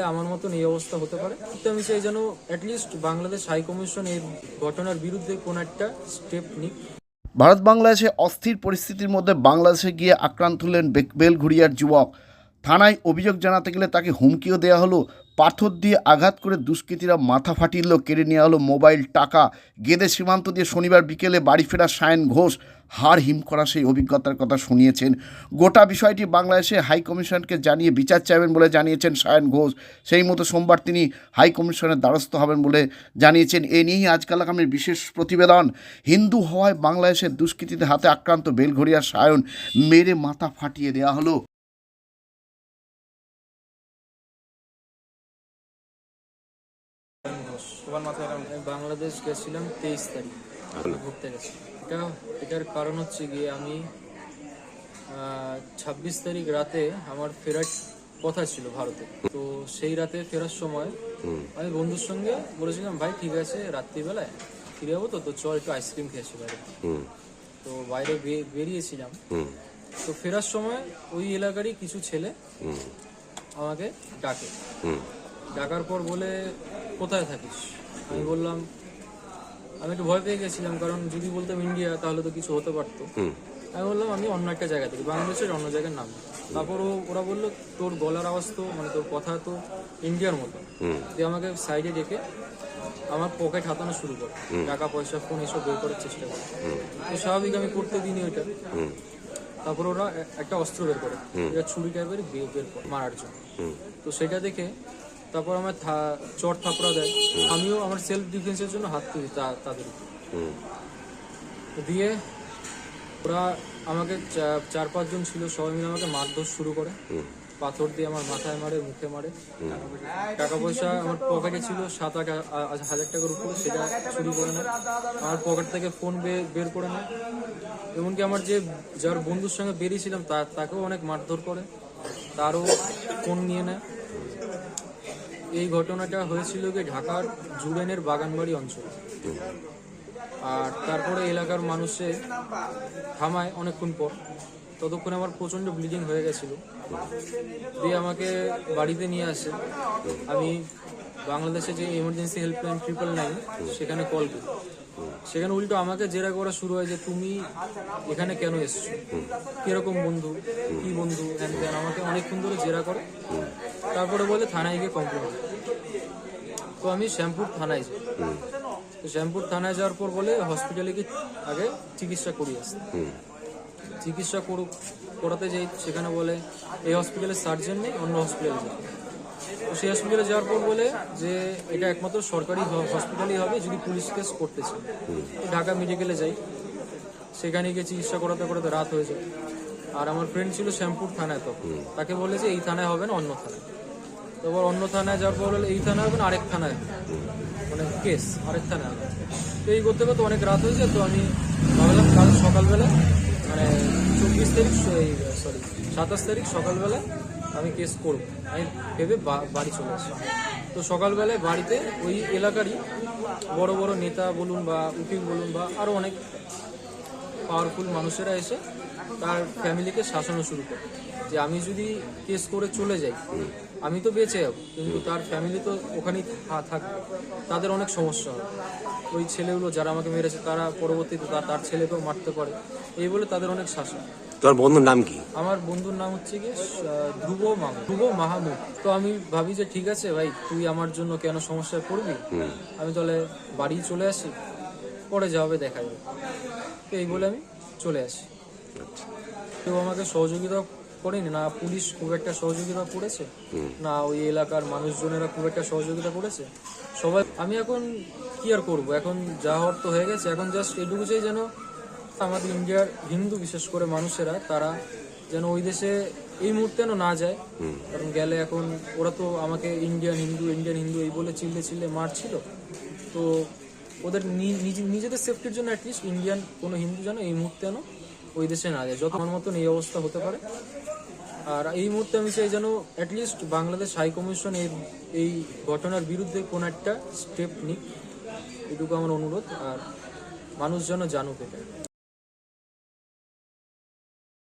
তাহলে আমার মতন এই অবস্থা হতে পারে। তো আমি চাই যেন অ্যাটলিস্ট বাংলাদেশ হাই কমিশন এই ঘটনার বিরুদ্ধে কোন একটা স্টেপ নিক ভারত বাংলাদেশে অস্থির পরিস্থিতির মধ্যে বাংলাদেশে গিয়ে আক্রান্ত হলেন বেলঘুরিয়ার যুবক। থানায় অভিযোগ জানাতে গেলে তাকে হুমকিও দেওয়া হলো। পাথর দিয়ে আঘাত করে দুষ্কৃতীরা মাথা ফাটিয়ে দিল কেড়ে নেওয়া হলো মোবাইল, টাকা, গেদে সীমান্ত দিয়ে শনিবার বিকেলে বাড়ি ফেরা সায়ন ঘোষ হাড় হিম করা সেই অভিজ্ঞতার কথা শুনিয়েছেন। গোটা বিষয়টি বাংলাদেশে হাই কমিশনকে জানিয়ে বিচার চাইবেন বলে জানিয়েছেন সায়ন ঘোষ। সেই মতো সোমবার তিনি হাই কমিশনের দ্বারস্থ হবেন বলে জানিয়েছেন। এ নিয়েই আজকাল আগামীর বিশেষ প্রতিবেদন। হিন্দু হওয়ায় বাংলাদেশের দুষ্কৃতীদের হাতে আক্রান্ত বেলঘরিয়ার সায়ন, মেরে মাথা ফাটিয়ে দেওয়া হলো। তোমার মাথায় আমি বাংলাদেশ গেছিলাম তেইশ তারিখ। ঘুরতে গেছি। এটা এটার কারণ হচ্ছে গিয়ে আমি ছাব্বিশ তারিখ রাতে আমার ফেরার কথা ছিল ভারতে। তো সেই রাতে ফেরার সময় আমি বন্ধুর সঙ্গে বলেছিলাম ভাই ঠিক আছে রাত্রিবেলায় ফিরে যাব তো তো চল একটু আইসক্রিম খেয়েছি বাইরে। তো বাইরে বেরিয়েছিলাম। তো ফেরার সময় ওই এলাকারই কিছু ছেলে আমাকে ডাকে। ডাকার পর বলে কোথায় থাকিস? আমি বললাম আমি একটু ভয় পেয়ে গেছিলাম কারণ যদি বলতাম ইন্ডিয়া তাহলে তো কিছু হতে পারতো। আমি বললাম আমি অন্য একটা জায়গা থেকে বাংলাদেশের অন্য জায়গার নাম। তারপর ও ওরা বলল তোর গলার আওয়াজ তো মানে তোর কথা তো ইন্ডিয়ার মতো। দিয়ে আমাকে সাইডে ডেকে আমার পকেট হাতানো শুরু করে। টাকা পয়সা ফোন এসব বের করার চেষ্টা করে। তো স্বাভাবিক আমি করতে দিইনি ওইটা। তারপর ওরা একটা অস্ত্র বের করে। এটা ছুরি টাইপের বের বের করে মারার জন্য। তো সেটা দেখে তারপর আমার চট থাপড়া দেয়। আমিও আমার সেলফ ডিফেন্সের জন্য হাত তুলি তাদের দিয়ে ওরা আমাকে চার পাঁচজন ছিল সবাই মিলে আমাকে মারধর শুরু করে। পাথর দিয়ে আমার মাথায় মারে মুখে মারে। টাকা পয়সা আমার পকেটে ছিল সাত আট হাজার টাকার উপরে সেটা চুরি করে নেয়। আমার পকেট থেকে ফোন বের করে নেয়। এমনকি আমার যে যার বন্ধুর সঙ্গে বেরিয়েছিলাম তাকেও অনেক মারধর করে। তারও ফোন নিয়ে নেয়। এই ঘটনাটা হয়েছিল কি ঢাকার জুড়েনের বাগানবাড়ি অঞ্চল। আর তারপরে এলাকার মানুষে থামায় অনেকক্ষণ পর। ততক্ষণে আমার প্রচণ্ড ব্লিডিং হয়ে গেছিল। দিয়ে আমাকে বাড়িতে নিয়ে আসে। আমি বাংলাদেশে যে এমার্জেন্সি হেল্পলাইন ট্রিপল নাইন সেখানে কল করি। সেখানে উল্টো আমাকে জেরা করা শুরু হয় যে, তুমি এখানে কেন এসছো? কীরকম বন্ধু? কি বন্ধু? হ্যান আমাকে অনেকক্ষণ ধরে জেরা করে। তারপরে বলে থানায় গিয়ে কমপ্লেন তো আমি শ্যামপুর থানায় যাই। তো শ্যামপুর থানায় যাওয়ার পর বলে হসপিটালে গিয়ে আগে চিকিৎসা করিয়ে আসতে। চিকিৎসা করু করাতে যাই সেখানে বলে এই হসপিটালে সার্জন নেই অন্য হসপিটালে যাই তো সেই হসপিটালে যাওয়ার পর বলে যে এটা একমাত্র সরকারি হসপিটালই হবে যদি পুলিশ কেস করতে তো ঢাকা মেডিকেলে যাই। সেখানে গিয়ে চিকিৎসা করাতে করাতে রাত হয়ে যায়। আর আমার ফ্রেন্ড ছিল শ্যামপুর থানায় তো। তাকে বলেছে এই থানায় হবে না অন্য থানায়। তো তারপর অন্য থানায় যাওয়ার পর বলে এই থানায় হবে না আরেক থানায় মানে কেস আরেক থানায় হবে। তো এই করতে করতে অনেক রাত হয়েছে তো আমি ভাবলাম কাল সকালবেলা মানে চব্বিশ তারিখ সরি সাতাশ তারিখ সকালবেলা আমি কেস করব। আমি ভেবে বা- বাড়ি চলে আসি। তো সকালবেলায় বাড়িতে ওই এলাকারই বড় বড় নেতা বলুন বা উকিল বলুন বা আরও অনেক পাওয়ারফুল মানুষেরা এসে তার ফ্যামিলিকে শাসানো শুরু করে। যে আমি যদি কেস করে চলে যাই আমি তো বেঁচে যাব কিন্তু তার ফ্যামিলি তো ওখানেই থাকবে। তাদের অনেক সমস্যা হবে ওই ছেলেগুলো যারা আমাকে মেরেছে তারা পরবর্তীতে তার তার ছেলেকেও মারতে পারে। এই বলে তাদের অনেক শাসন। তোমার বন্ধুর নাম কি? আমার বন্ধুর নাম হচ্ছে কি ধ্রুব মাহমুদ ধ্রুব মাহমুদ। তো আমি ভাবি যে ঠিক আছে ভাই তুই আমার জন্য কেন সমস্যায় পড়বি? আমি তাহলে বাড়ি চলে আসি পরে যাবে দেখা যাবে। তো এই বলে আমি চলে আসি। কেউ আমাকে সহযোগিতা করেনি? না পুলিশ খুব একটা সহযোগিতা করেছে? না ওই এলাকার মানুষজনেরা খুব একটা সহযোগিতা করেছে? সবাই আমি এখন কি আর করব? এখন যা হওয়ার তো হয়ে গেছে। এখন জাস্ট এটুকু চাই যেন আমাদের ইন্ডিয়ার হিন্দু বিশেষ করে মানুষেরা তারা যেন ওই দেশে এই মুহূর্তে যেন না যায়। কারণ গেলে এখন ওরা তো আমাকে ইন্ডিয়ান হিন্দু ইন্ডিয়ান হিন্দু এই বলে চিল্লে চিল্লে মারছিল। তো ওদের নিজে- নিজেদের সেফটির জন্য অ্যাটলিস্ট ইন্ডিয়ান কোনো হিন্দু যেন এই মুহূর্তে যেন ওই দেশে না যায়। যত আমার মতন এই অবস্থা হতে পারে। আর এই মুহূর্তে আমি চাই যেন অ্যাটলিস্ট বাংলাদেশ হাই কমিশন এই এই ঘটনার বিরুদ্ধে কোন একটা স্টেপ নিক। এটুকু আমার অনুরোধ। আর মানুষ যেন জানুক এটা।